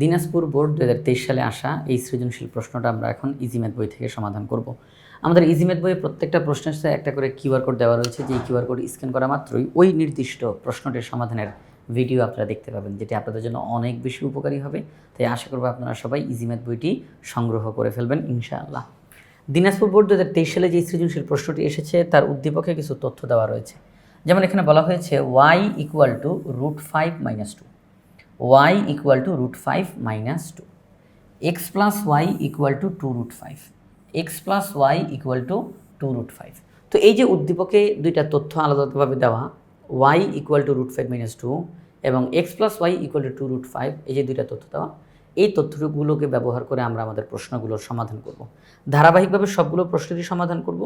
Dinajpur board দু হাজার তেইশ সালে আসা এই সৃজনশীল প্রশ্নটা আমরা এখন ইজিম্যাথ বই থেকে সমাধান করব। আমাদের ইজিম্যাথ বইয়ে প্রত্যেকটা প্রশ্নের সাথে একটা করে কিউআর কোড দেওয়া রয়েছে যে কিউআর কোড স্ক্যান করা মাত্রই ওই নির্দিষ্ট প্রশ্নটির সমাধানের ভিডিও আপনারা দেখতে পাবেন, যেটি আপনাদের জন্য অনেক বেশি উপকারী হবে। তাই আশা করব আপনারা সবাই ইজিম্যাথ বইটি সংগ্রহ করে ফেলবেন, ইনশাআল্লাহ। দিনাজপুর বোর্ড দু হাজার তেইশ সালে যে সৃজনশীল প্রশ্নটি এসেছে, তার উদ্দীপকে কিছু তথ্য দেওয়া রয়েছে। যেমন এখানে বলা হয়েছে Y equal to root five minus two Y equal to root five minus two X plus Y equal to two root five X plus Y equal to two root five তো এই যে উদ্দীপকে দুইটা তথ্য আলাদাভাবে দেওয়া Y equal to root five minus two এবং X plus Y equal to two root five এই যে দুইটা তথ্য দেওয়া, এই তথ্যগুলোকে ব্যবহার করে আমরা আমাদের প্রশ্নগুলোর সমাধান করব। ধারাবাহিকভাবে সবগুলো প্রশ্নেরই সমাধান করব।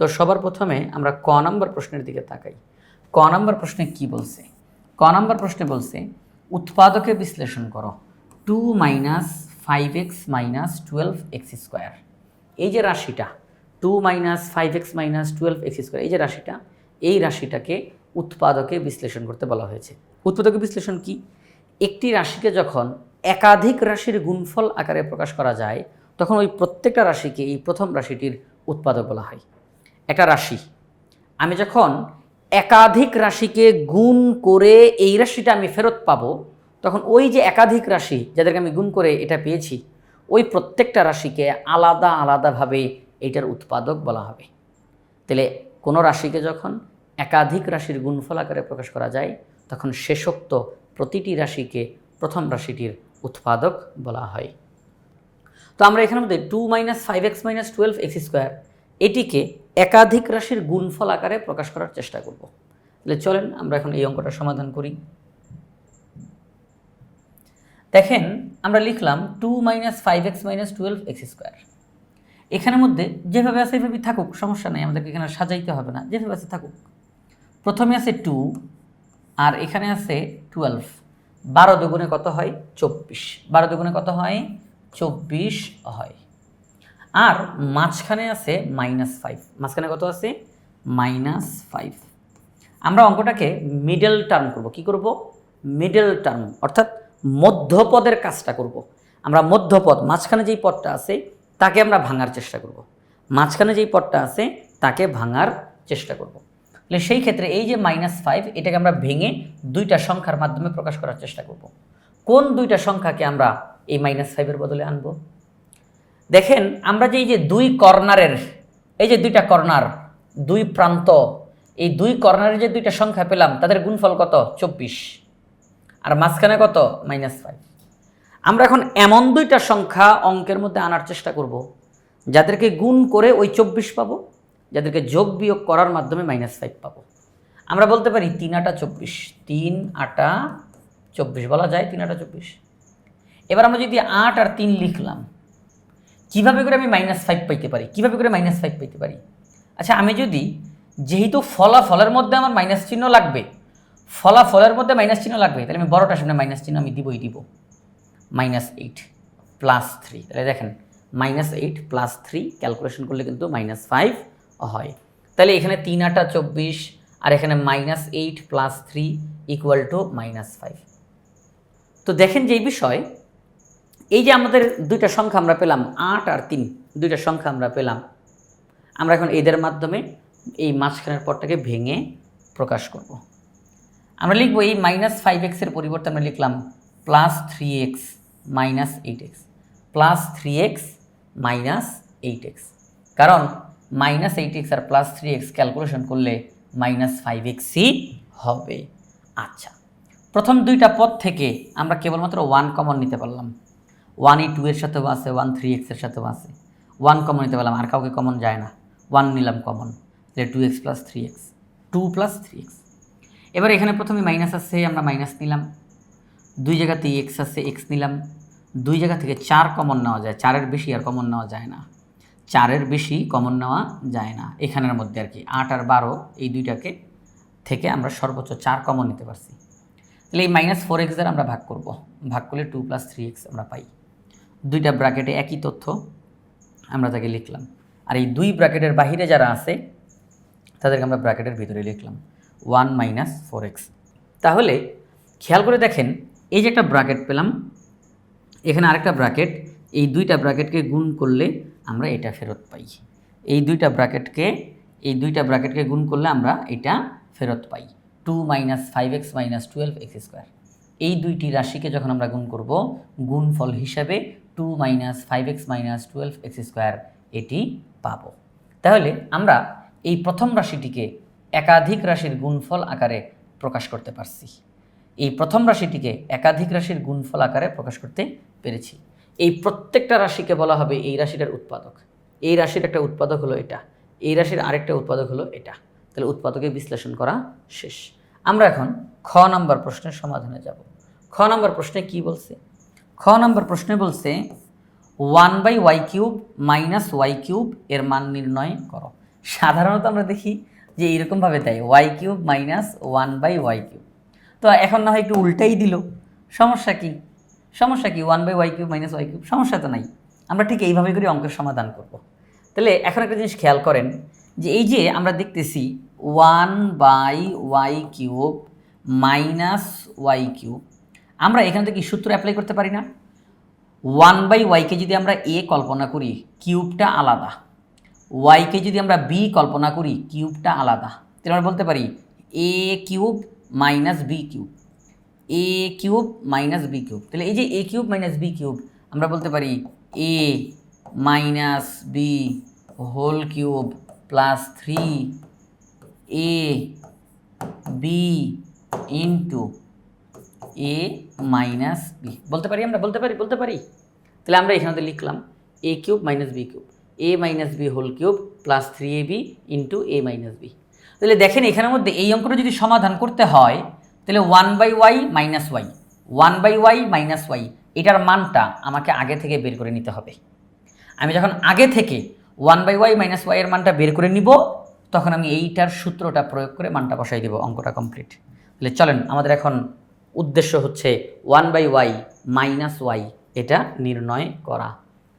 তো সবার প্রথমে আমরা ক নাম্বার প্রশ্নের দিকে তাকাই। ক নাম্বার প্রশ্নে কি বলছে? ক নাম্বার প্রশ্নে বলছে উৎপাদকে বিশ্লেষণ করো। Two minus five X minus twelve X square. এই যে রাশিটা, two minus five X minus twelve X square, এই যে রাশিটা, এই রাশিটাকে উৎপাদকে বিশ্লেষণ করতে বলা হয়েছে। উৎপাদকে বিশ্লেষণ কি? একটি রাশিকে যখন একাধিক রাশির গুণফল আকারে প্রকাশ করা যায়, তখন ওই প্রত্যেকটা রাশিকে এই প্রথম রাশিটির উৎপাদক বলা হয়। একটা রাশি, আমি যখন একাধিক রাশিকে গুণ করে এই রাশিটা আমি ফেরত পাবো, তখন ওই যে একাধিক রাশি যাদেরকে আমি গুণ করে এটা পেয়েছি, ওই প্রত্যেকটা রাশিকে আলাদা আলাদাভাবে এটার উৎপাদক বলা হবে। তাহলে কোনো রাশিকে যখন একাধিক রাশির গুণফল আকারে প্রকাশ করা যায়, তখন শেষোক্ত প্রতিটি রাশিকে প্রথম রাশিটির উৎপাদক বলা হয়। তো আমরা এখানের মধ্যে two minus five X minus twelve X square এটিকে একাধিক রাশির গুণফল আকারে প্রকাশ করার চেষ্টা করব। তাহলে চলেন আমরা এখন এই অঙ্কটা সমাধান করি। দেখেন, আমরা লিখলাম two minus five X minus twelve X square. এখানের মধ্যে যেভাবে আছে এভাবেই থাকুক, সমস্যা নেই, আমাদেরকে এখানে সাজাইতে হবে না, যেভাবে আছে থাকুক। প্রথমে আছে টু, আর এখানে আছে টুয়েলভ। বারো দুগুণে কত হয়? চব্বিশ। বারো দুগুণে কত হয়? চব্বিশ হয়। আর মাঝখানে আছে মাইনাস ফাইভ মাঝখানে কত আছে? মাইনাস ফাইভ আমরা অঙ্কটাকে মিডল টার্ম করব। কি করব? মিডল টার্ম অর্থাৎ মধ্যপদের কাজটা করব। আমরা মধ্যপদ, মাঝখানে যেই পদটা আছে, তাকে আমরা ভাঙার চেষ্টা করব। মাঝখানে যেই পদটা আছে, তাকে ভাঙার চেষ্টা করব। তাহলে সেই ক্ষেত্রে এই যে মাইনাস ফাইভ এটাকে আমরা ভেঙে দুইটা সংখ্যার মাধ্যমে প্রকাশ করার চেষ্টা করব। কোন দুইটা সংখ্যাকে আমরা এই মাইনাস ফাইভের বদলে আনব? দেখেন, আমরা যে এই যে দুই কর্নারের, এই যে দুইটা কর্নার, দুই প্রান্ত, এই দুই কর্নারের যে দুইটা সংখ্যা পেলাম, তাদের গুণফল কত? চব্বিশ। আর মাঝখানে কত? মাইনাস ফাইভ আমরা এখন এমন দুইটা সংখ্যা অঙ্কের মধ্যে আনার চেষ্টা করব, যাদেরকে গুণ করে ওই চব্বিশ পাবো, যাদেরকে যোগ বিয়োগ করার মাধ্যমে মাইনাস ফাইভ পাবো। আমরা বলতে পারি তিন আটা চব্বিশ, তিন আটা চব্বিশ বলা যায়, তিন আটা চব্বিশ। এবার আমরা যদি আট আর তিন লিখলাম কীভাবে করে আমি মাইনাস ফাইভ পাইতে পারি? কীভাবে করে মাইনাস ফাইভ পাইতে পারি? আচ্ছা আমি যদি যেহেতু ফলাফলের মধ্যে আমার মাইনাস চিহ্ন লাগবে, ফলাফলের মধ্যে মাইনাস চিহ্ন লাগবে, তাহলে আমি বড়টার সামনে মাইনাস চিহ্ন আমি দিবই দিব। মাইনাস এইট প্লাস থ্রি তাহলে দেখেন minus eight plus three calculation করলে কিন্তু মাইনাস ফাইভ হয়। তাহলে এখানে তিন আটা চব্বিশ, আর এখানে minus eight plus three equal to minus five তো দেখেন যেই বিষয় এই যে আমাদের দুইটা সংখ্যা আমরা পেলাম আট আর তিন, দুইটা সংখ্যা আমরা পেলাম। আমরা এখন এদের মাধ্যমে এই মাঝখানের পরটাকে ভেঙে প্রকাশ করব। আমরা লিখব এই মাইনাস ফাইভ এক্সের পরিবর্তে আমরা লিখলাম plus three X minus eight X plus three X minus eight X কারণ মাইনাস এইট এক্স আর প্লাস থ্রি এক্স ক্যালকুলেশন করলে মাইনাস ফাইভ এক্সই হবে। আচ্ছা প্রথম দুইটা পদ থেকে আমরা কেবলমাত্র ওয়ান কমন নিতে পারলাম। ওয়ান ই টু এর সাথেও আছে ওয়ান থ্রি এক্সের সাথেও আছে। ওয়ান কমন নিতে পারলাম, আর কাউকে কমন যায় না। ওয়ান নিলাম কমন তাহলে two X plus three X two plus three X এবার এখানে প্রথমে মাইনাস আছে আমরা মাইনাস নিলাম। দুই জায়গাতে এক্স আছে এক্স নিলাম। দুই জায়গা থেকে চার কমন নেওয়া যায়। চারের বেশি আর কমন নেওয়া যায় না। চারের বেশি কমন নেওয়া যায় না। এখানের মধ্যে আর কি, আট আর বারো, এই দুইটাকে থেকে আমরা সর্বোচ্চ চার কমন নিতে পারছি। তাহলে এই মাইনাস ফোর এক্স দ্বারা আমরা ভাগ করব। ভাগ করলে টু প্লাস থ্রি এক্স আমরা পাই। দুইটা ব্র্যাকেটে একই তথ্য আমরা তাকে লিখলাম। আর এই দুই ব্র্যাকেটের বাহিরে যারা আছে, তাদেরকে আমরা ব্র্যাকেটের ভিতরে লিখলাম। ওয়ান মাইনাস ফোর এক্স তাহলে খেয়াল করে দেখেন, এই যে একটা ব্র্যাকেট পেলাম, এখানে আরেকটা ব্র্যাকেট এই দুইটা ব্র্যাকেটকে গুণ করলে আমরা এটা ফেরত পাই। এই দুইটা ব্র্যাকেটকে এই দুইটা ব্র্যাকেটকে গুণ করলে আমরা এটা ফেরত পাই। Two minus five X minus twelve X square এই দুইটি রাশিকে যখন আমরা গুণ করব, গুণফল হিসাবে two minus five X minus twelve X square এটি পাবো। তাহলে আমরা এই প্রথম রাশিটিকে একাধিক রাশির গুণফল আকারে প্রকাশ করতে পারছি। এই প্রথম রাশিটিকে একাধিক রাশির গুণফল আকারে প্রকাশ করতে পেরেছি। এই প্রত্যেকটা রাশিকে বলা হবে এই রাশিটার উৎপাদক। এই রাশির একটা উৎপাদক হলো এটা। এই রাশির আরেকটা উৎপাদক হলো এটা। তাহলে উৎপাদকে বিশ্লেষণ করা শেষ। আমরা এখন খ নাম্বার প্রশ্নের সমাধানে যাব। খ নাম্বার প্রশ্নে কি বলছে? খ নাম্বার প্রশ্নে বলছে one by Y cube minus Y cube এর মান নির্ণয় করো। সাধারণত আমরা দেখি যে এইরকমভাবে দেয় Y cube minus one by Y cube তো এখন না হয় একটু উল্টাই দিল। সমস্যা কি? সমস্যা কি? One by Y cube minus Y cube সমস্যা তো নাই। আমরা ঠিক এইভাবে করে অঙ্কের সমাধান করব। তাহলে এখন একটা জিনিস খেয়াল করেন যে এই যে আমরা দেখতেছি one by Y cube minus Y cube আমরা এখান থেকে সূত্র অ্যাপ্লাই করতে পারি না। ওয়ান বাই ওয়াইকে যদি আমরা এ কল্পনা করি কিউবটা আলাদা। ওয়াইকে যদি আমরা বি কল্পনা করি কিউবটা আলাদা। তাহলে আমরা বলতে পারি A cube minus B cube A cube minus B cube তাহলে এই যে A cube minus B cube আমরা বলতে পারি A minus B whole cube plus three A B into A minus B বলতে পারি আমরা? বলতে পারি? বলতে পারি? তাহলে আমরা এখানে লিখলাম A cube minus B cube A minus B whole cube plus three A B into A minus B তাহলে দেখেন এখানের মধ্যে এই অঙ্কটা যদি সমাধান করতে হয়, তাহলে one by Y minus Y one by Y minus Y এটার মানটা আমাকে আগে থেকে বের করে নিতে হবে। আমি যখন আগে থেকে one by Y minus Y এর মানটা বের করে নিব, তখন আমি এইটার সূত্রটা প্রয়োগ করে মানটা বসাই দেবো অঙ্কটা কমপ্লিট তাহলে চলেন, আমাদের এখন উদ্দেশ্য হচ্ছে one by Y minus Y এটা নির্ণয় করা।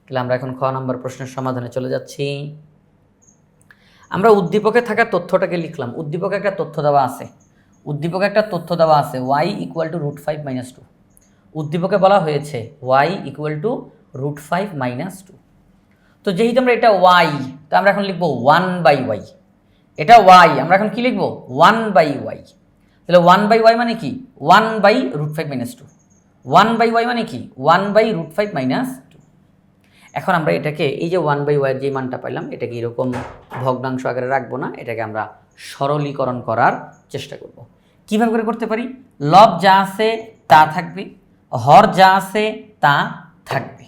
তাহলে আমরা এখন খ নম্বর প্রশ্নের সমাধানে চলে যাচ্ছি। আমরা উদ্দীপকে থাকা তথ্যটাকে লিখলাম। উদ্দীপকে একটা তথ্য দেওয়া আছে। উদ্দীপকে একটা তথ্য দেওয়া আছে Y equal to root five minus two উদ্দীপকে বলা হয়েছে Y equal to root five minus two তো যেহেতু আমরা এটা ওয়াই তো আমরা এখন লিখব ওয়ান বাই ওয়াই এটা ওয়াই আমরা এখন কি লিখব? ওয়ান বাই ওয়াই তাহলে ওয়ান বাই ওয়াই মানে কি? One by root five minus two one by Y মানে কি? One by root five minus two এখন আমরা এটাকে, এই যে ওয়ান বাই ওয়াইয়ের যে মানটা পাইলাম, এটাকে এরকম ভগ্নাংশ আকারে রাখব না, এটাকে আমরা সরলীকরণ করার চেষ্টা করব। কীভাবে করে করতে পারি? লব যা আছে তা থাকবে, হর যা আছে তা থাকবে।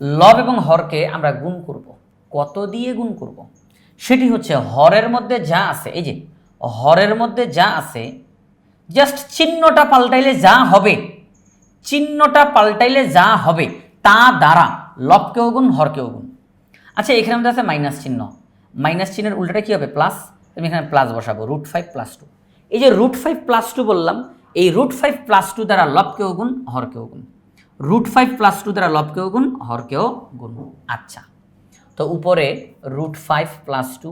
লব এবং হরকে আমরা গুণ করব। কত দিয়ে গুণ করব? সেটি হচ্ছে হরের মধ্যে যা আছে, এই যে হরের মধ্যে যা আছে জাস্ট চিহ্নটা পাল্টাইলে যা হবে। চিহ্নটা পাল্টাইলে যা হবে, তা দ্বারা লবকেও গুণ হরকেও গুণ আচ্ছা এখানে আমাদের আছে মাইনাস চিহ্ন। মাইনাস চিহ্নের উল্টাটা কী হবে? প্লাস আমি এখানে প্লাস বসাবো রুট ফাইভ প্লাস টু এই যে রুট ফাইভ প্লাস টু বললাম, এই রুট ফাইভ প্লাস টু দ্বারা লবকেও গুণ হরকেও গুণ রুট ফাইভ প্লাস টু দ্বারা লবকেও গুণ হরকেও গুণ আচ্ছা তো উপরে রুট ফাইভ প্লাস টু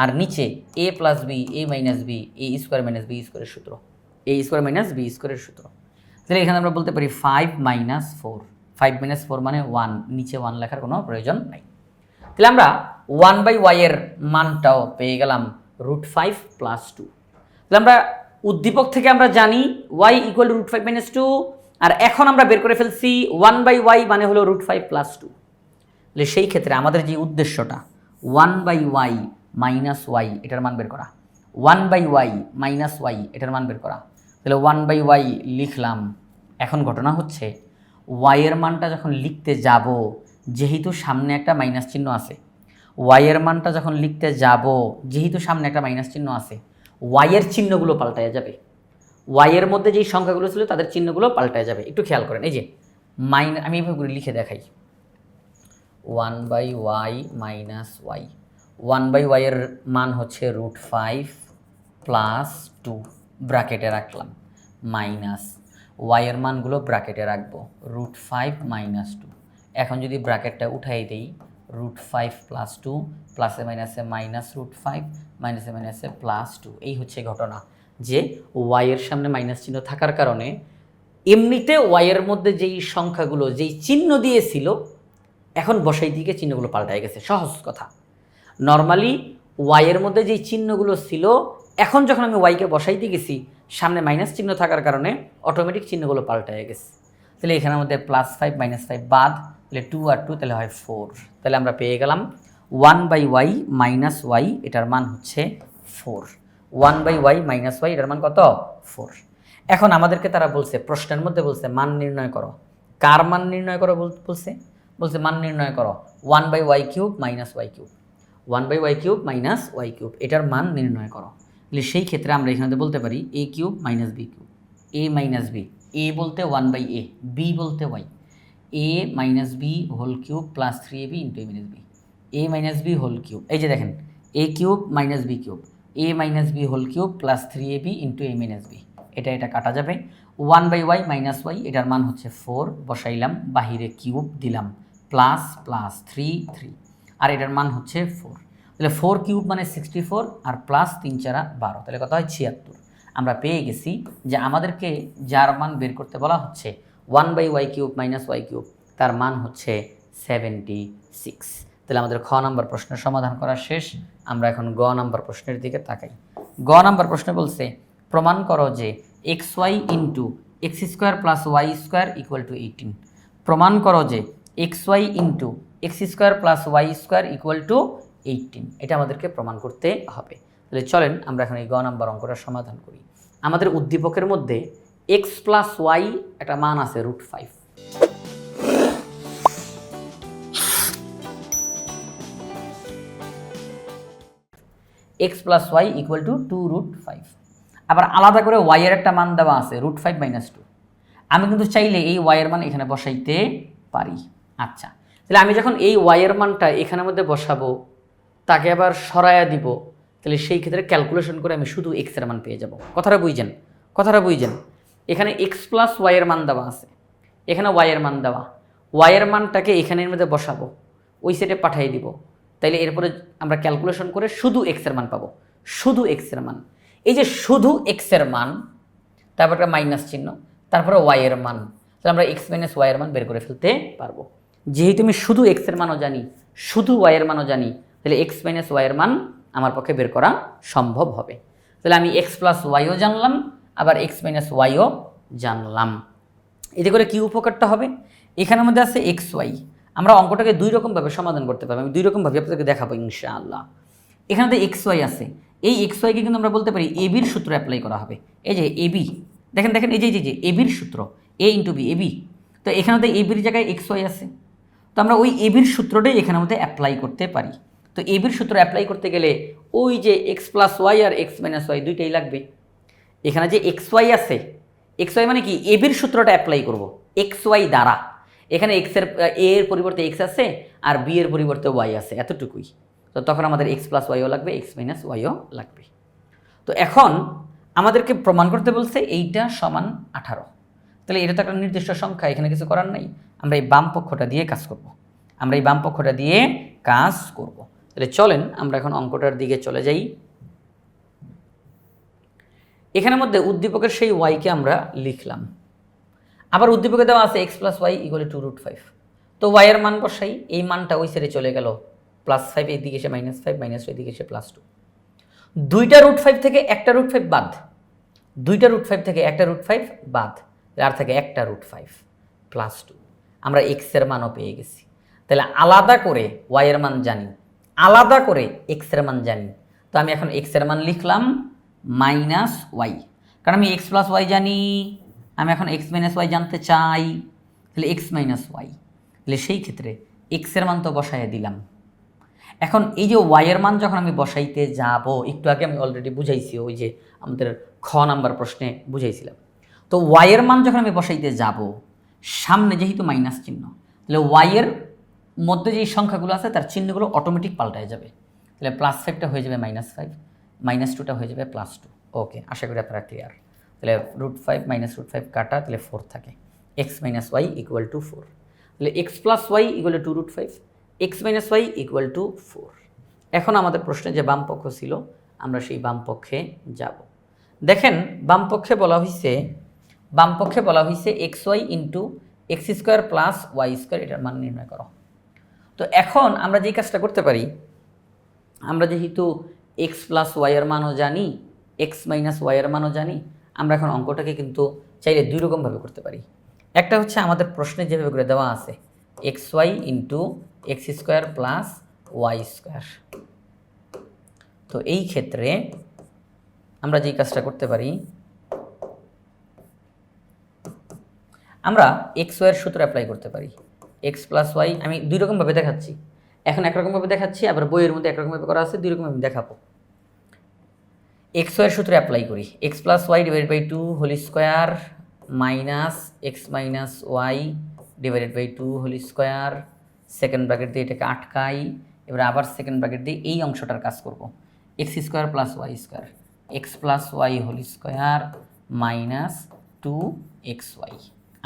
আর নিচে A plus B A minus B A square minus B স্কোয়ারের সূত্র। এ স্কোয়ার মাইনাস বি স্কোয়ারের সূত্র। তাহলে এখানে আমরা বলতে পারি five minus four five minus four মানে ওয়ান নিচে ওয়ান লেখার কোনো প্রয়োজন নাই। তাহলে আমরা ওয়ান বাই ওয়াইয়ের মানটাও পেয়ে গেলাম রুট ফাইভ প্লাস টু তাহলে আমরা উদ্দীপক থেকে আমরা জানি Y equal root five minus two আর এখন আমরা বের করে ফেলছি ওয়ান বাই ওয়াই মানে হলো রুট ফাইভ প্লাস টু তাহলে সেই ক্ষেত্রে আমাদের যে উদ্দেশ্যটা one by Y minus Y এটার মান বের করা। One by Y minus Y এটার মান বের করা। তাহলে ওয়ান বাই ওয়াই লিখলাম। এখন ঘটনা হচ্ছে ওয়াইয়ের মানটা যখন লিখতে যাব, যেহেতু সামনে একটা মাইনাস চিহ্ন আছে ওয়াইয়ের মানটা যখন লিখতে যাব, যেহেতু সামনে একটা মাইনাস চিহ্ন আছে ওয়াইয়ের চিহ্নগুলো পাল্টায় যাবে। ওয়াইয়ের মধ্যে যেই সংখ্যাগুলো ছিল, তাদের চিহ্নগুলো পাল্টায় যাবে। একটু খেয়াল করেন, এই যে মাইন আমি এইভাবে করে লিখে দেখাই। One by Y minus Y one by ওয়াইয়ের মান হচ্ছে রুট ফাইভ প্লাস টু ব্র্যাকেটে রাখলাম। মাইনাস ওয়াইয়ের মানগুলো ব্র্যাকেটে রাখব। রুট ফাইভ মাইনাস টু এখন যদি ব্র্যাকেটটা উঠাই দেই রুট ফাইভ প্লাস টু প্লাসে মাইনাসে মাইনাস রুট ফাইভ মাইনাসে মাইনাসে প্লাস টু এই হচ্ছে ঘটনা। যে ওয়াইয়ের সামনে মাইনাস চিহ্ন থাকার কারণে এমনিতে ওয়াইয়ের মধ্যে যেই সংখ্যাগুলো, যেই চিহ্ন দিয়েছিল, এখন বসাই দিকে চিহ্নগুলো পাল্টায় গেছে। সহজ কথা। নর্মালি ওয়াইয়ের মধ্যে যেই চিহ্নগুলো ছিল এখন যখন আমি ওয়াইকে বসাইতে গেছি, সামনে মাইনাস চিহ্ন থাকার কারণে অটোমেটিক চিহ্নগুলো পাল্টায় গেছে। তাহলে এখানের মধ্যে প্লাস ফাইভ মাইনাস ফাইভ বাদ, তাহলে টু আর টু তাহলে হয় ফোর তাহলে আমরা পেয়ে গেলাম one by Y minus Y এটার মান হচ্ছে four one by Y minus Y এটার মান কত? ফোর এখন আমাদেরকে তারা বলছে, প্রশ্নের মধ্যে বলছে, মান নির্ণয় করো। কার মান নির্ণয় করো বল- বলছে? বলছে, মান নির্ণয় করো। One by Y cube minus Y cube one by Y cube minus Y cube এটার মান নির্ণয় করো। তাহলে সেই ক্ষেত্রে আমরা এখানে বলতে পারি A cube minus B cube. A minus B A বলতে ওয়ান বাই এ বি বলতে Y A minus B whole cube plus three A B into A minus B A minus B whole cube, এই যে দেখেন A cube minus B cube A minus B whole cube plus three A B into A minus B এটা এটা কাটা যাবে। One by Y minus Y এটার মান হচ্ছে ফোর বসাইলাম, বাহিরে কিউব দিলাম প্লাস প্লাস থ্রি থ্রি আর এটার মান হচ্ছে ফোর তাহলে ফোর কিউব মানে সিক্সটি ফোর আর প্লাস তিন চারা বারো। তাহলে কত হয়? ছিয়াত্তর। আমরা পেয়ে গেছি যে আমাদেরকে যার মান বের করতে বলা হচ্ছে one by Y cube minus Y cube তার মান হচ্ছে সেভেন্টি সিক্স তাহলে আমাদের খ নাম্বার প্রশ্নের সমাধান করা শেষ। আমরা এখন গ নাম্বার প্রশ্নের দিকে তাকাই। গ নাম্বার প্রশ্নে বলছে, প্রমাণ করো যে X Y into X square plus Y square equal to eighteen প্রমাণ করো যে X Y into X square plus Y square equal to eighteen এটা আমাদেরকে প্রমাণ করতে হবে। তাহলে চলেন আমরা এখন এই গ নাম্বার অঙ্কটা সমাধান করি। আমাদের উদ্দীপকের মধ্যে এক্স প্লাস ওয়াই একটা মান আছে root five X plus Y equal to two root five আবার আলাদা করে ওয়াইয়ের একটা মান দেওয়া আছে রুট ফাইভ মাইনাস টু আমি কিন্তু চাইলে এই ওয়াইয়ের মান এখানে বসাইতে পারি। আচ্ছা তাহলে আমি যখন এই ওয়াইয়ের মানটা এখানের মধ্যে বসাবো তাকে আবার সরায়া দিব। তাহলে সেই ক্ষেত্রে ক্যালকুলেশন করে আমি শুধু এক্সের মান পেয়ে যাব। কথাটা বুঝছেন? কথাটা বুঝছেন? এখানে এক্স প্লাস ওয়াইয়ের মান দেওয়া আছে। এখানে ওয়াইয়ের মান দেওয়া। ওয়াইয়ের মানটাকে এখানের মধ্যে বসাবো। ওই সেটে পাঠিয়ে দিব। তাইলে এরপরে আমরা ক্যালকুলেশন করে শুধু এক্সের মান পাবো। শুধু এক্সের মান। এই যে শুধু এক্সের মান, তারপর একটা মাইনাস চিহ্ন, তারপরে ওয়াইয়ের মান। তাহলে আমরা এক্স মাইনাস ওয়াইয়ের মান বের করে ফেলতে পারব। যেহেতু আমি শুধু এক্সের মানও জানি, শুধু ওয়াইয়ের মানও জানি তাহলে এক্স মাইনাস ওয়াইয়ের মান আমার পক্ষে বের করা সম্ভব হবে। তাহলে আমি এক্স প্লাস ওয়াইও জানলাম, আবার এক্স মাইনাস ওয়াইও জানলাম। এতে করে কী উপকারটা হবে? এখানের মধ্যে আছে এক্স ওয়াই আমরা অঙ্কটাকে দুই রকমভাবে সমাধান করতে পারব। আমি দুই রকমভাবে আপনাদেরকে দেখাবো ইনশাআল্লাহ। এখানে তো এক্স ওয়াই আছে। এই এক্স ওয়াইকে কিন্তু আমরা বলতে পারি এবির সূত্র অ্যাপ্লাই করা হবে। এই যে এবি দেখেন দেখেন, এই যে যে এবির সূত্র। এ ইন্টু বি এবি তো এখানে তো এবির জায়গায় এক্স ওয়াই আছে। তো আমরা ওই এবির সূত্রটাই এখানের মধ্যে অ্যাপ্লাই করতে পারি। তো এবির সূত্র অ্যাপ্লাই করতে গেলে ওই যে এক্স প্লাস ওয়াই আর এক্স মাইনাস ওয়াই দুইটাই লাগবে। এখানে যে এক্স ওয়াই আছে এক্স ওয়াই মানে কি? এবির সূত্রটা অ্যাপ্লাই করব। এক্স ওয়াই দ্বারা। এখানে এক্সের এ এর পরিবর্তে এক্স আছে আর বি এর পরিবর্তে ওয়াই আছে, এতটুকুই। তো তখন আমাদের এক্স প্লাস ওয়াইও লাগবে এক্স মাইনাস ওয়াইও লাগবে। তো এখন আমাদেরকে প্রমাণ করতে বলছে এইটা সমান আঠারো। তাহলে এটা তো একটা নির্দিষ্ট সংখ্যা, এখানে কিছু করার নাই। আমরা এই বাম পক্ষটা দিয়ে কাজ করব। আমরা এই বাম পক্ষটা দিয়ে কাজ করব। তাহলে চলেন আমরা এখন অঙ্কটার দিকে চলে যাই। এখানের মধ্যে উদ্দীপকের সেই ওয়াইকে আমরা লিখলাম। আবার উদ্দীপকে দেওয়া আছে X plus Y equal to root five তো ওয়াইয়ের মান বসাই, এই মানটা ওই সেরে চলে গেল। প্লাস ফাইভ এদিকে এসে মাইনাস ফাইভ মাইনাস এদিকে এসে প্লাস টু দুইটা রুট ফাইভ থেকে একটা রুট ফাইভ বাদ। দুইটা রুট ফাইভ থেকে একটা রুট ফাইভ বাদ। আর থেকে একটা রুট ফাইভ প্লাস টু আমরা এক্সের মানও পেয়ে গেছি। তাহলে আলাদা করে ওয়াইয়ের মান জানি। আলাদা করে এক্সের মান জানি। তো আমি এখন এক্সের মান লিখলাম মাইনাস ওয়াই কারণ আমি এক্স প্লাস ওয়াই জানি, আমি এখন এক্স মাইনাস ওয়াই জানতে চাই, তাহলে এক্স মাইনাস ওয়াই তাহলে সেই ক্ষেত্রে এক্সের মান তো বসাইয়ে দিলাম। এখন এই যে ওয়াইয়ের মান যখন আমি বসাইতে যাব, একটু আগে আমি অলরেডি বুঝাইছি, ওই যে আমাদের খ নাম্বার প্রশ্নে বুঝাইছিলাম। তো ওয়াইয়ের মান যখন আমি বসাইতে যাব, সামনে যেহেতু মাইনাস চিহ্ন, তাহলে ওয়াইয়ের মধ্যে যেই সংখ্যাগুলো আছে, তার চিহ্নগুলো অটোমেটিক পাল্টায় যাবে। তাহলে প্লাস ফাইভটা হয়ে যাবে মাইনাস ফাইভ মাইনাস টুটা হয়ে যাবে প্লাস টু ওকে আশা করি আপনারা ক্লিয়ার তাহলে root five minus root five কাটা, তাহলে ফোর থাকে। X minus Y equal to four তাহলে X plus Y equal to root five X minus Y equal to four এখন আমাদের প্রশ্নে যে বাম পক্ষ ছিল, আমরা সেই বাম পক্ষে যাব। দেখেন, বাম পক্ষে বলা হয়েছে বাম পক্ষে বলা হয়েছে X Y into X square plus Y square এটার মান নির্ণয় করো। তো এখন আমরা যেই কাজটা করতে পারি, আমরা যেহেতু এক্স প্লাস ওয়াইয়ের মানও জানি এক্স মাইনাস ওয়াইয়ের মানও জানি, আমরা এখন অঙ্কটাকে কিন্তু চাইলে দুই রকমভাবে করতে পারি। একটা হচ্ছে আমাদের প্রশ্নে যেভাবে করে দেওয়া আছে X Y into X square plus Y square তো এই ক্ষেত্রে আমরা যেই কাজটা করতে পারি, আমরা এক্স ওয়াইয়ের সূত্র অ্যাপ্লাই করতে পারি। এক্স প্লাস ওয়াই, আমি দুই রকমভাবে দেখাচ্ছি। এখন একরকমভাবে দেখাচ্ছি, আবার বইয়ের মধ্যে একরকমভাবে করা আছে, দুই রকম আমি দেখাবো। এক্স ওয়াইয়ের সূত্রে অ্যাপ্লাই করি। X plus Y divided by two whole square minus X minus Y divided by two whole square second bracket দিয়ে এটাকে আটকাই, এবার আবার সেকেন্ড ব্র্যাকেট দিয়ে এই অংশটার কাজ করব। X square plus Y square. X plus Y whole square minus two X Y.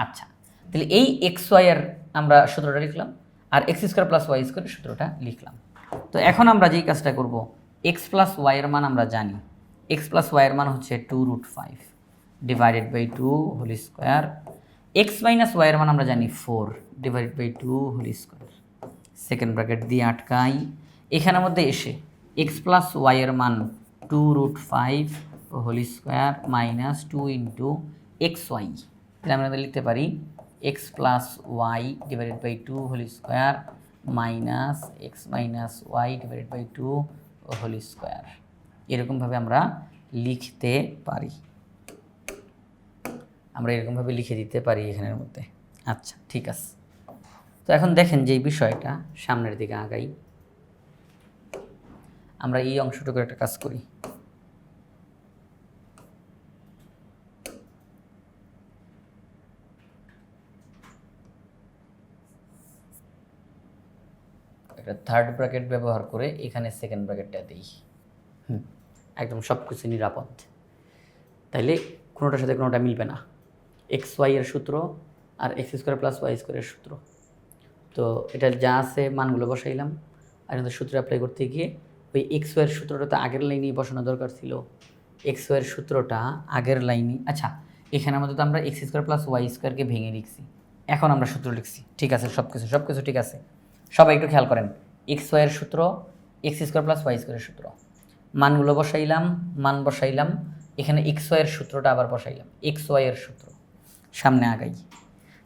আচ্ছা তাহলে এই এক্স ওয়াইয়ের আমরা সূত্রটা লিখলাম, আর এক্স স্কোয়ার প্লাস ওয়াই স্কোয়ারের সূত্রটা লিখলাম। তো এখন আমরা যেই কাজটা করব এক্স প্লাস ওয়াইয়ের মান আমরা জানি। এক্স প্লাস ওয়াইয়ের মান হচ্ছে two root five divided by two whole square X minus ওয়াইয়ের মান আমরা জানি four divided by two whole square second bracket দিয়ে আটকাই। এখানের মধ্যে এসে এক্স প্লাস ওয়াইয়ের মান two root five whole square minus two into X Y তাহলে আমরা লিখতে পারি X plus Y divided by two whole square minus X minus Y divided by two whole square এরকমভাবে আমরা লিখতে পারি। আমরা এরকমভাবে লিখে দিতে পারি এখানের মধ্যে। আচ্ছা ঠিক আছে। তো এখন দেখেন যে বিষয়টা সামনের দিকে আগাই। আমরা এই অংশটুকু একটা কাজ করি। একটা থার্ড ব্র্যাকেট ব্যবহার করে এখানে সেকেন্ড ব্র্যাকেটটা দিই। হুম, একদম সব কিছু নিরাপদ। তাইলে কোনোটার সাথে কোনোটা মিলবে না। এক্স ওয়াই এর সূত্র আর এক্স স্কোয়ার প্লাস ওয়াই স্কোয়ারের সূত্র। তো এটা যা আছে মানগুলো বসাইলাম। আর কিন্তু সূত্র অ্যাপ্লাই করতে গিয়ে ওই এক্স ওয়াইয়ের সূত্রটা তো আগের লাইনেই বসানো দরকার ছিল। এক্স ওয়াইয়ের সূত্রটা আগের লাইনে আচ্ছা এখানে আমাদের তো আমরা এক্স স্কোয়ার প্লাস ওয়াই স্কোয়ারকে ভেঙে লিখছি। এখন আমরা সূত্র লিখছি। ঠিক আছে সব কিছু সব কিছু ঠিক আছে। সবাই একটু খেয়াল করেন এক্স ওয়াইয়ের সূত্র এক্স স্কোয়ার প্লাস ওয়াই স্কোয়ারের সূত্র। মানগুলো বসাইলাম, মান বসাইলাম, এখানে এক্স ওয়াইয়ের সূত্রটা আবার বসাইলাম এক্স ওয়াইয়ের সূত্র। সামনে আগাই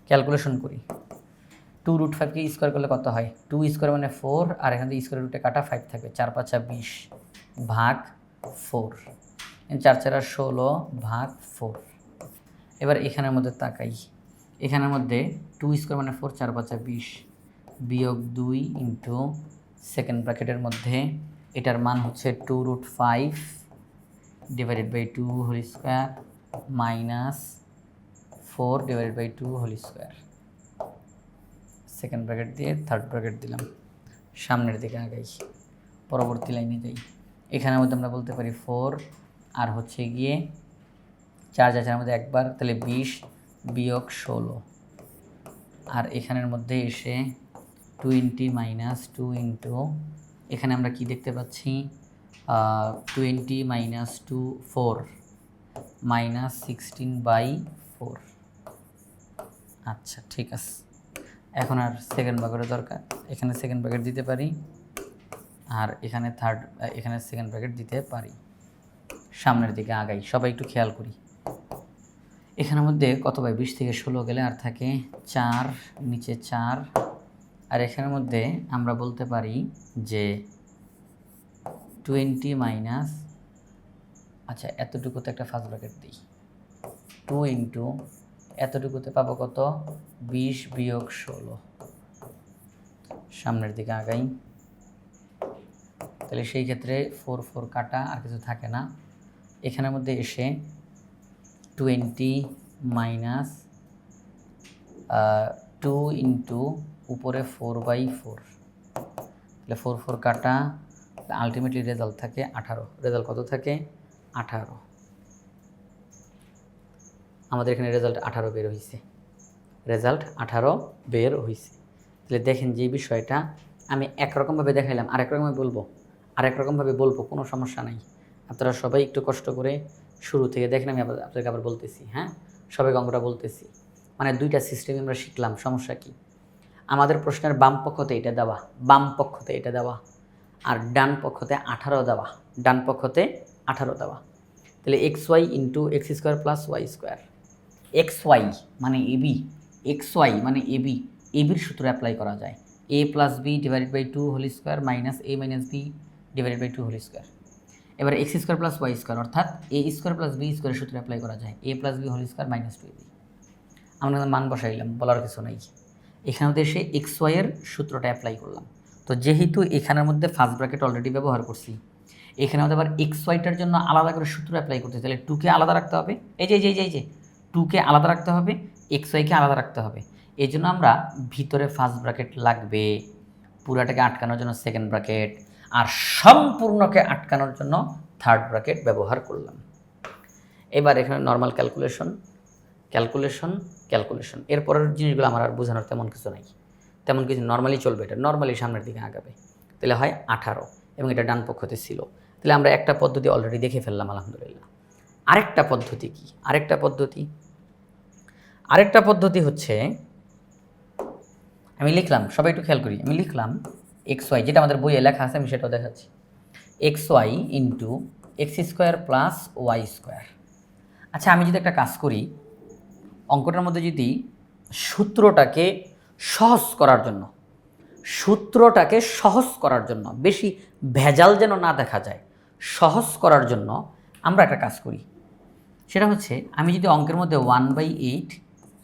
ক্যালকুলেশন করি। টু রুট ফাইভকে স্কোয়ার করলে কত হয়? টু স্কোয়ার মানে ফোর আর এখান থেকে স্কোয়ার রুটে কাটা ফাইভ থাকবে চার পাঁচা বিশ ভাগ ফোর চার, চারা ষোলো ভাগ ফোর এবার এখানের মধ্যে তাকাই, এখানের মধ্যে টু স্কোয়ার মানে ফোর চার পাঁচা বিশ বিয়োগ দুই ইন্টু সেকেন্ড ব্র্যাকেটের মধ্যে, এটার মান হচ্ছে two root five divided by two whole square minus four divided by two whole square second bracket দিয়ে থার্ড ব্র্যাকেট দিলাম। সামনের দিকে আগাই। পরবর্তী লাইনে যাই। এখানের মধ্যে আমরা বলতে পারি ফোর আর হচ্ছে গিয়ে চার চার মধ্যে একবার, তাহলে বিশ বিয়োগ ষোলো। আর এখানের মধ্যে এসে টোয়েন্টি মাইনাস টু ইন্টু, এখানে আমরা কি দেখতে পাচ্ছি? Twenty minus two four, minus sixteen by four. আচ্ছা ঠিক আছে। এখন আর সেকেন্ড ব্র্যাকেটের দরকার। এখানে সেকেন্ড ব্র্যাকেট দিতে পারি, আর এখানে থার্ড এখানে সেকেন্ড ব্র্যাকেট দিতে পারি। সামনের দিকে আগাই, সবাই একটু খেয়াল করি। এখানের মধ্যে কত বাই? বিশ থেকে ষোলো গেলে আর থাকে চার, নিচে চার আর এখানের মধ্যে আমরা বলতে পারি যে টোয়েন্টি মাইনাস আচ্ছা এতটুকুতে একটা ফার্স্ট ব্র্যাকেট দিই। টু ইন্টু এতটুকুতে পাবো কত? বিশ বিয়োগ ষোলো। সামনের দিকে আগাই। তাহলে সেই ক্ষেত্রে ফোর ফোর কাটা আর কিছু থাকে না। এখানের মধ্যে এসে টোয়েন্টি মাইনাস টু ইন্টু উপরে ফোর বাই ফোর তাহলে ফোর ফোর কাটা আলটিমেটলি রেজাল্ট থাকে আঠারো। রেজাল্ট কত থাকে? আঠারো। আমাদের এখানে রেজাল্ট আঠারো বের হয়েছে রেজাল্ট আঠারো বের হয়েছে তাহলে দেখেন যে বিষয়টা আমি একরকমভাবে দেখাইলাম, আরেক রকমভাবে বলব। আরেক রকমভাবে বলব, কোনো সমস্যা নাই। আপনারা সবাই একটু কষ্ট করে শুরু থেকে দেখেন, আমি আপনাদেরকে আবার বলতেছি হ্যাঁ? সবাইকে অঙ্কটা বলতেছি। মানে দুইটা সিস্টেম আমরা শিখলাম, সমস্যা কি? আমাদের প্রশ্নের বাম পক্ষতে এটা দেওয়া, বাম পক্ষতে এটা দেওয়া, আর ডান পক্ষতে আঠারো দেওয়া, ডান পক্ষতে আঠারো দেওয়া। তাহলে x y into x square plus y square x y মানে এবি এক্স ওয়াই মানে এবি এবির সূত্র অ্যাপ্লাই করা যায়। A plus B divided by two whole square minus A minus B divided by two whole square এবার x square plus y square অর্থাৎ এ square plus B স্কোয়ারের সূত্র অ্যাপ্লাই করা যায়। A plus B whole square minus two B আমরা মান বসাইলাম, বলার কিছু নেই। এখানে মধ্যে এসে এক্স ওয়াইয়ের সূত্রটা অ্যাপ্লাই করলাম। তো যেহেতু এখানের মধ্যে ফার্স্ট ব্র্যাকেট অলরেডি ব্যবহার করছি এখানে আমাদের আবার এক্স ওয়াইটার জন্য আলাদা করে সূত্র অ্যাপ্লাই করতে তাহলে টুকে আলাদা রাখতে হবে। এই যে এই যে, এই যে টুকে আলাদা রাখতে হবে এক্স ওয়াইকে আলাদা রাখতে হবে। এই জন্য আমরা ভিতরে ফার্স্ট ব্র্যাকেট লাগবে পুরাটাকে আটকানোর জন্য সেকেন্ড ব্র্যাকেট আর সম্পূর্ণকে আটকানোর জন্য থার্ড ব্র্যাকেট ব্যবহার করলাম। এবার এখানে নর্মাল ক্যালকুলেশন ক্যালকুলেশন ক্যালকুলেশন। এরপরের জিনিসগুলো আমার আর বোঝানোর তেমন কিছু নাই। তেমন কিছু নর্মালি চলবে এটা। নর্মালি সামনের দিকে আগাবে। তাহলে হয় আঠারো এবং এটা ডান পক্ষতে ছিল। তাহলে আমরা একটা পদ্ধতি অলরেডি দেখে ফেললাম, আলহামদুলিল্লাহ। আরেকটা পদ্ধতি কি? আরেকটা পদ্ধতি? আরেকটা পদ্ধতি হচ্ছে, আমি লিখলাম, সবাই একটু খেয়াল করি, আমি লিখলাম এক্স ওয়াই যেটা আমাদের বইয়ে লেখা আছে, আমি সেটাও দেখাচ্ছি। X y into x square plus y square আচ্ছা আমি যদি একটা কাজ করি অঙ্কটার মধ্যে যদি সূত্রটাকে সহজ করার জন্য, সূত্রটাকে সহজ করার জন্য, বেশি ভেজাল যেন না দেখা যায়, সহজ করার জন্য আমরা একটা কাজ করি। সেটা হচ্ছে, আমি যদি অঙ্কের মধ্যে one by eight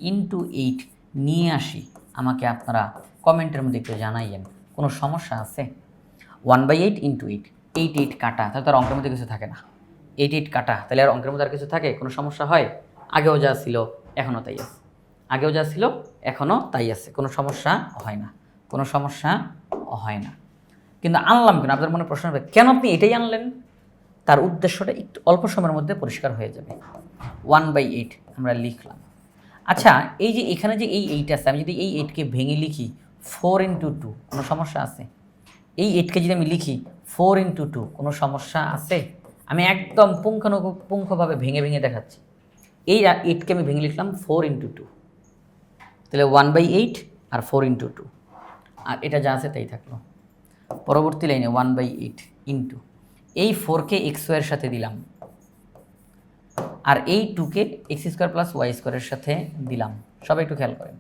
into eight নিয়ে আসি, আমাকে আপনারা কমেন্টের মধ্যে একটু জানাইয়েন। কোনো সমস্যা আছে? One by eight into eight eight eight কাটা, তাহলে তার অঙ্কের মধ্যে কিছু থাকে না। এইট এইট কাটা, তাহলে আর অঙ্কের মধ্যে আর কিছু থাকে? কোনো সমস্যা হয়? আগেও যা ছিল এখনও তাই আছে। আগেও যা ছিল এখনও তাই আছে। কোনো সমস্যা হয় না। কোনো সমস্যা হয় না। কিন্তু আনলাম কেন? আপনার মনে প্রশ্ন হবে, কেন আপনি এটাই আনলেন? তার উদ্দেশ্যটা একটু অল্প সময়ের মধ্যে পরিষ্কার হয়ে যাবে। ওয়ান বাই এইট আমরা লিখলাম। আচ্ছা এই যে এখানে যে এই এইট আছে, আমি যদি এই এইটকে ভেঙে লিখি ফোর ইন্টু টু কোনো সমস্যা আছে? এই এইটকে যদি আমি লিখি ফোর ইন্টু টু কোনো সমস্যা আছে? আমি একদম পুঙ্খানুপুঙ্খভাবে ভেঙে ভেঙে দেখাচ্ছি। এই এইটকে আমি ভেঙে লিখলাম ফোর ইন্টু টু তাহলে ওয়ান বাই এইট আর ফোর ইন্টু টু আর এটা যা আছে তাই থাকল। পরবর্তী লাইনে ওয়ান বাই এইট ইন্টু এই ফোরকে এক্স ওয়ের সাথে দিলাম। আর এই টুকে এক্স স্কোয়ার প্লাস ওয়াই স্কোয়ারের সাথে দিলাম। সবাই একটু খেয়াল করেন।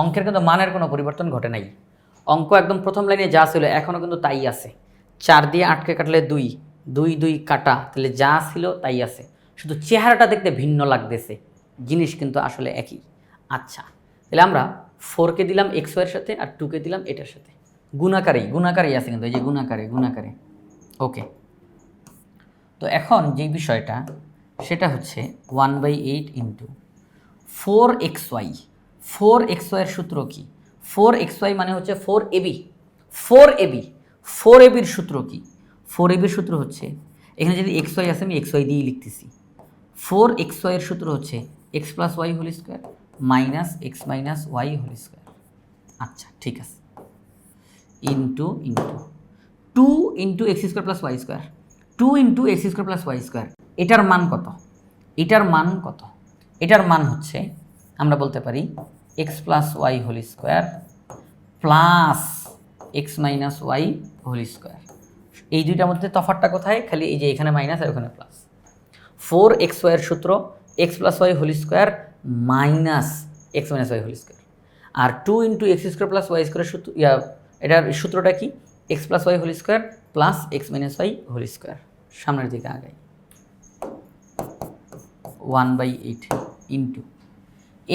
অঙ্কের কিন্তু মানের কোনো পরিবর্তন ঘটে নাই। অঙ্ক একদম প্রথম লাইনে যা ছিল এখনও কিন্তু তাই আছে। চার দিয়ে আটকে কাটলে দুই দুই দুই কাটা, তাহলে যা ছিল তাই আছে। শুধু চেহারাটা দেখতে ভিন্ন লাগতেছে, জিনিস কিন্তু আসলে একই। আচ্ছা তাহলে আমরা ফোরকে দিলাম এক্স ওয়ের সাথে আর টুকে দিলাম এটার সাথে। গুণাকারেই গুণাকারেই আছে কিন্তু, এই যে গুণাকারে গুণাকারে। ওকে তো এখন যে বিষয়টা, সেটা হচ্ছে one by eight into four x y four x ওয়াইয়ের সূত্র কি? ফোর এক্স ওয়াই মানে হচ্ছে four A B four A B four এবির সূত্র কি? ফোর এবির সূত্র হচ্ছে, এখানে যদি এক্স ওয়াই আছে, আমি এক্স ওয়াই দিয়েই লিখতেছি। ফোর এক্স ওয়াইয়ের সূত্র হচ্ছে x plus y whole square minus x minus y whole square. আচ্ছা ঠিক আছে। Into into. Two into x square plus y square. Two into x square plus y square, এটার মান কত? এটার মান কত? এটার মান হচ্ছে, আমরা বলতে পারি x plus y whole square plus x minus y whole square. এই দুইটার মধ্যে তফাৎটা কোথায়? খালি এই যে এখানে মাইনাস আর ওখানে প্লাস। ফোর এক্স ওয়াইয়ের সূত্র, x plus y whole square minus x minus y whole square. আর two into x square plus y স্কোয়ারের সূত্র, ইয়া, এটার সূত্রটা কি? X plus y whole square plus x minus y whole square. সামনের দিকে আগাই। One by eight into.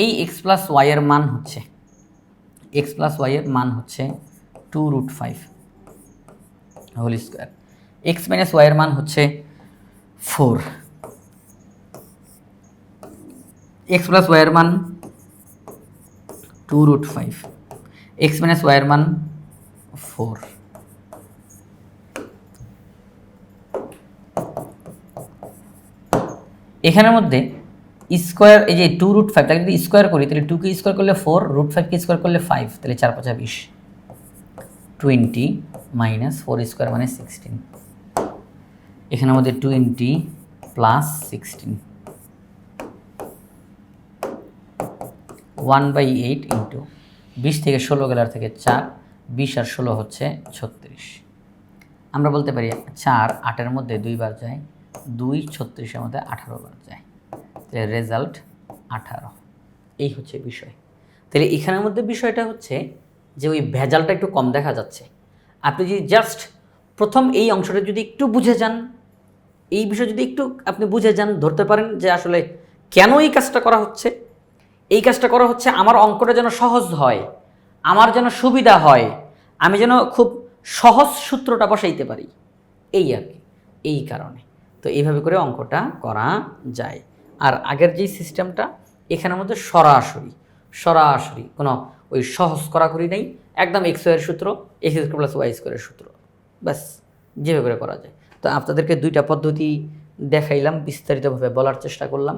এই x plus ওয়াইয়ের মান হচ্ছে, এক্স প্লাস ওয়াইয়ের মান হচ্ছে two root five whole square. X minus ওয়াইয়ের মান হচ্ছে ফোর। এক্স প্লাস ওয়াইয়ের মান two root five x minus ওয়াইয়ের মান ফোর এখানের মধ্যে স্কোয়ার এই যে টু রুট ফাইভ তাকে যদি স্কোয়ার করি, তাহলে টুকে স্কোয়ার করলে ফোর রুট ফাইভকে স্কোয়ার করলে ফাইভ তাহলে চার পাঁচা বিশ। টোয়েন্টি মাইনাস ফোর স্কোয়ার মানে সিক্সটিন এখানের মধ্যে twenty plus sixteen one by eight into বিশ থেকে ষোলো গেলার থেকে চার, বিশ আর ষোলো হচ্ছে ছত্রিশ। আমরা বলতে পারি চার আটের মধ্যে দুইবার যায়, দুই ছত্রিশের মধ্যে আঠারো বার যায়। তাহলে রেজাল্ট আঠারো। এই হচ্ছে বিষয়। তাহলে এখানের মধ্যে বিষয়টা হচ্ছে যে ওই ভেজালটা একটু কম দেখা যাচ্ছে। আপনি যদি জাস্ট প্রথম এই অংশটা যদি একটু বুঝে যান, এই বিষয় যদি একটু আপনি বুঝে যান, ধরতে পারেন যে আসলে কেন এই কাজটা করা হচ্ছে। এই কাজটা করা হচ্ছে আমার অঙ্কটা যেন সহজ হয়, আমার যেন সুবিধা হয়, আমি যেন খুব সহজ সূত্রটা বসাইতে পারি। এই আর কি, এই কারণে। তো এইভাবে করে অঙ্কটা করা যায়। আর আগের যেই সিস্টেমটা এখানের মধ্যে সরাসরি সরাসরি কোনো ওই সহজ করাকরি নেই, একদম এক্স ওয়ের সূত্র এক্স স্কোয়ার প্লাস ওয়াই স্কোয়ারের সূত্র। ব্যাস, যেভাবে করে করা যায়। তো আপনাদেরকে দুইটা পদ্ধতি দেখাইলাম, বিস্তারিতভাবে বলার চেষ্টা করলাম।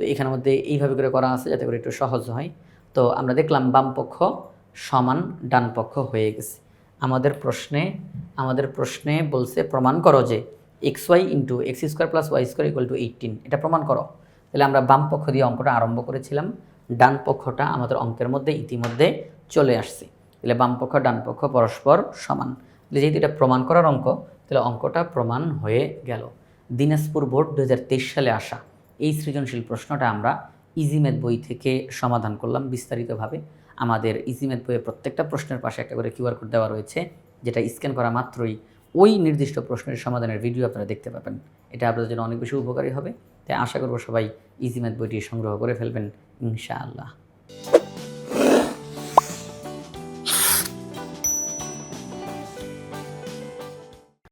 তো এখানের মধ্যে এইভাবে করে করা আছে যাতে করে একটু সহজ হয়। তো আমরা দেখলাম বাম পক্ষ সমান ডান পক্ষ হয়ে গেছে। আমাদের প্রশ্নে আমাদের প্রশ্নে বলছে প্রমাণ করো যে x y into x square plus y square equal to eighteen এটা প্রমাণ করো। তাহলে আমরা বাম পক্ষ দিয়ে অঙ্কটা আরম্ভ করেছিলাম। ডান পক্ষটা আমাদের অঙ্কের মধ্যে ইতিমধ্যে চলে আসছে। তাহলে বাম পক্ষ, ডান পক্ষ পরস্পর সমান। যেহেতু এটা প্রমাণ করার অঙ্ক, তাহলে অঙ্কটা প্রমাণ হয়ে গেল। দিনাজপুর বোর্ড দু হাজার তেইশ সালে আসা। এই সৃজনশীল প্রশ্নটা আমরা ইজিমেদ বই থেকে সমাধান করলাম বিস্তারিতভাবে। আমাদের ইজিমেদ বইয়ের প্রত্যেকটা প্রশ্নের পাশে একটা করে কিউআর কোড দেওয়া রয়েছে, যেটা স্ক্যান করা মাত্রই ওই নির্দিষ্ট প্রশ্নের সমাধানের ভিডিও আপনারা দেখতে পাবেন। এটা আপনাদের জন্য অনেক বেশি উপকারী হবে। তাই আশা করব সবাই ইজিমেথ বইটি সংগ্রহ করে ফেলবেন, ইনশাআল্লাহ।